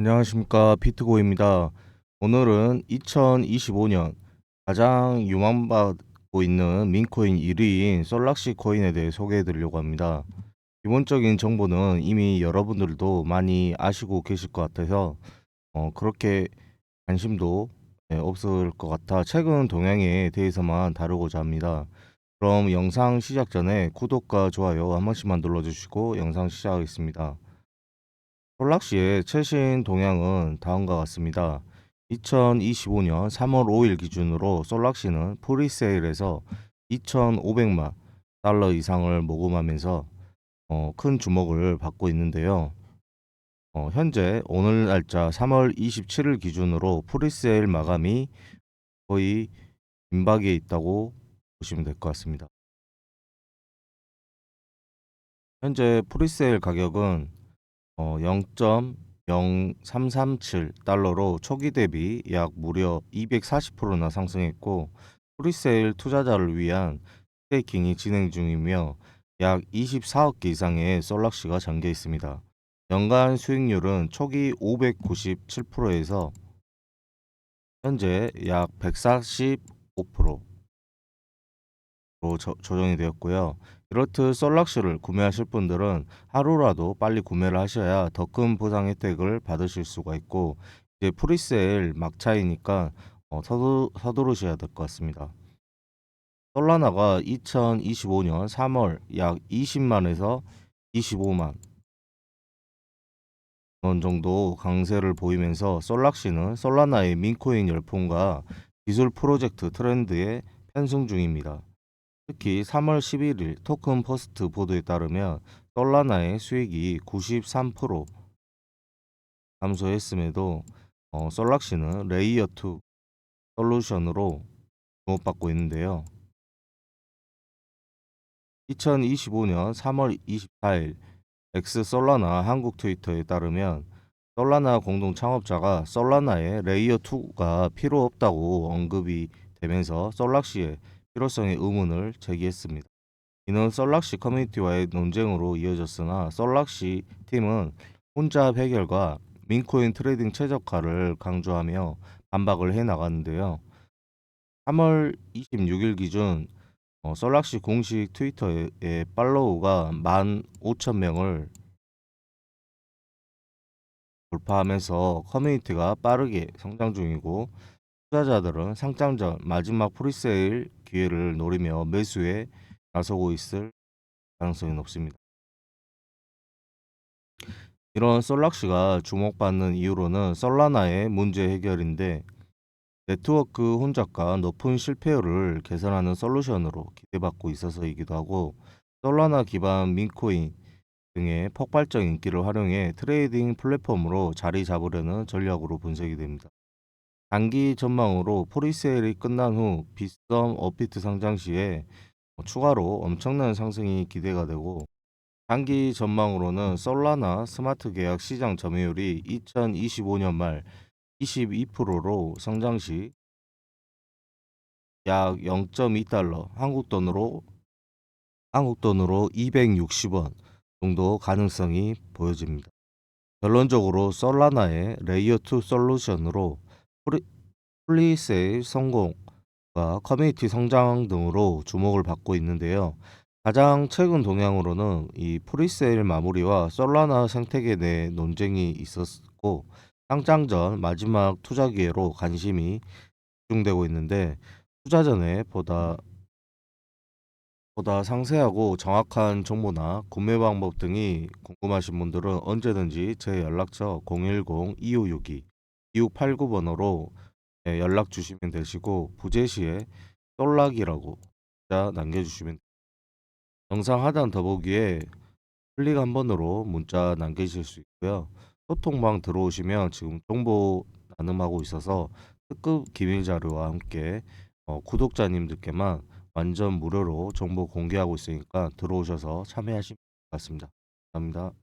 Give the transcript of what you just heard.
안녕하십니까 피트고입니다. 오늘은 2025년 가장 유망받고 있는 민코인 1위인 솔락시 코인에 대해 소개해 드리려고 합니다. 기본적인 정보는 이미 여러분들도 많이 아시고 계실 것 같아서 어, 그렇게 관심도 네, 없을 것 같아 최근 동향에 대해서만 다루고자 합니다. 그럼 영상 시작 전에 구독과 좋아요 한 번씩만 눌러주시고 영상 시작하겠습니다. 솔락시의 최신 동향은 다음과 같습니다. 2025년 3월 5일 기준으로 솔락시는 프리세일에서 2,500만 달러 이상을 모금하면서 어, 큰 주목을 받고 있는데요. 어, 현재 오늘 날짜 3월 27일 기준으로 프리세일 마감이 거의 임박에 있다고 보시면 될 것 같습니다. 현재 프리세일 가격은 어, 0.0337 달러로 초기 대비 약 무려 240%나 상승했고 프리세일 투자자를 위한 스테이킹이 진행 중이며 약 24억 개 이상의 솔락시가 잠겨 있습니다. 연간 수익률은 초기 597%에서 현재 약 145% 로 조, 조정이 되었고요. 이렇듯 솔락시를 구매하실 분들은 하루라도 빨리 구매를 하셔야 더 큰 보상 혜택을 받으실 수가 있고 이제 프리세일 막차이니까 어, 서두, 서두르셔야 될 것 같습니다. 솔라나가 2025년 3월 약 20만에서 25만 원 정도 강세를 보이면서 솔락시는 솔라나의 민코인 열풍과 기술 프로젝트 트렌드에 편승 중입니다. 특히 3월 11일 토큰 퍼스트 보도에 따르면 솔라나의 수익이 93% 감소했음에도 어, 솔락시는 레이어 2 솔루션으로 주목받고 있는데요. 2025년 3월 24일 엑스 솔라나 한국 트위터에 따르면 솔라나 공동 창업자가 솔라나의 레이어 2가 필요 없다고 언급이 되면서 솔락시의 필요성의 의문을 제기했습니다. 이는 솔락시 커뮤니티와의 논쟁으로 이어졌으나 솔락시 팀은 혼잡 해결과 민코인 트레이딩 최적화를 강조하며 반박을 해 나갔는데요. 3월 26일 기준 어, 솔락시 공식 트위터의 팔로우가 15,000명을 돌파하면서 커뮤니티가 빠르게 성장 중이고 투자자들은 상장 전 마지막 프리세일 기회를 노리며 매수에 나서고 있을 가능성이 높습니다. 이런 솔락시가 주목받는 이유로는 솔라나의 문제 해결인데 네트워크 혼잡과 높은 실패율을 개선하는 솔루션으로 기대받고 있어서이기도 하고 솔라나 기반 민코인 등의 폭발적 인기를 활용해 트레이딩 플랫폼으로 자리 잡으려는 전략으로 분석이 됩니다. 단기 전망으로 프리세일이 끝난 후 빗썸 업비트 상장 시에 추가로 엄청난 상승이 기대가 되고 단기 전망으로는 솔라나 스마트 계약 시장 점유율이 2025년 말 22%로 성장 시 약 0.2달러 한국 돈으로 한국 돈으로 260원 정도 가능성이 보여집니다. 결론적으로 솔라나의 레이어 2 솔루션으로 프리, 플리세일 성공과 커뮤니티 성장 등으로 주목을 받고 있는데요. 가장 최근 동향으로는 이 프리세일 마무리와 솔라나 생태계 내 논쟁이 있었고 상장 전 마지막 투자 기회로 관심이 집중되고 있는데 투자 전에 보다 보다 상세하고 정확한 정보나 구매 방법 등이 궁금하신 분들은 언제든지 제 연락처 010-2562-2689번호로 예, 연락 주시면 되시고 부재시에 솔락이라고 문자 남겨주시면 영상 하단 더보기에 클릭 한 번으로 문자 남기실 수 있고요. 소통방 들어오시면 지금 정보 나눔하고 있어서 특급 기밀 자료와 함께 어, 구독자님들께만 완전 무료로 정보 공개하고 있으니까 들어오셔서 참여하시면 같습니다. 감사합니다.